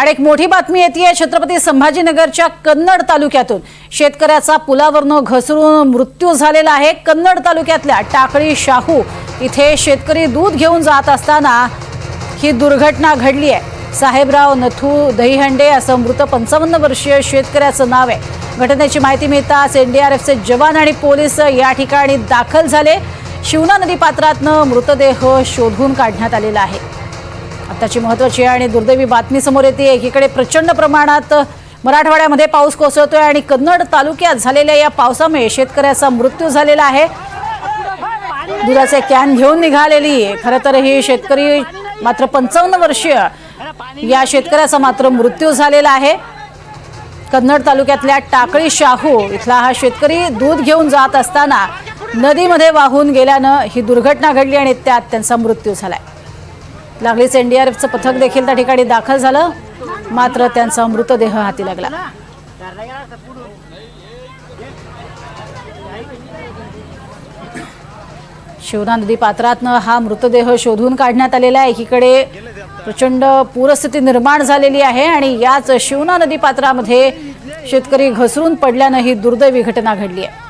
आणि एक मोठी बातमी येते छत्रपती संभाजीनगरच्या कन्नड तालुक्यातून. शेतकऱ्याचा पुलावरनं घसरून मृत्यू झालेला आहे. कन्नड तालुक्यातल्या टाकळी शाहू इथे शेतकरी दूध घेऊन जात असताना ही दुर्घटना घडली आहे. साहेबराव नथू दहीहंडे असं मृत पंचावन्न वर्षीय शेतकऱ्याचं नाव आहे. घटनेची माहिती मिळताच एनडीआरएफचे जवान आणि पोलीस या ठिकाणी दाखल झाले. शिवना नदी पात्रातनं मृतदेह शोधून काढण्यात आलेला आहे. आताची महत्वाची आणि दुर्दैवी बातमी समोर येते. एकीकडे प्रचंड प्रमाणात मराठवाड्यामध्ये पाऊस कोसळतोय आणि कन्नड तालुक्यात झालेल्या या पावसामुळे शेतकऱ्याचा मृत्यू झालेला आहे. दुधाचे कॅन घेऊन निघालेली. आहे खरं तर ही शेतकरी मात्र पंचावन्न वर्षीय या शेतकऱ्याचा मात्र मृत्यू झालेला आहे. कन्नड तालुक्यातल्या टाकळी शाहू इथला हा शेतकरी दूध घेऊन जात असताना नदीमध्ये वाहून गेल्यानं ही दुर्घटना घडली आणि त्यात त्यांचा मृत्यू झालाय. लागलीच एनडीआरएफचं पथक देखील त्या ठिकाणी दाखल झालं. मात्र त्यांचा मृतदेह हाती लागला. शिवना नदी पात्रातनं हा मृतदेह शोधून काढण्यात आलेला आहे. एकीकडे प्रचंड पूरस्थिती निर्माण झालेली आहे आणि याच शिवना नदी पात्रामध्ये शेतकरी घसरून पडल्यानं ही दुर्दैवी घटना घडली आहे.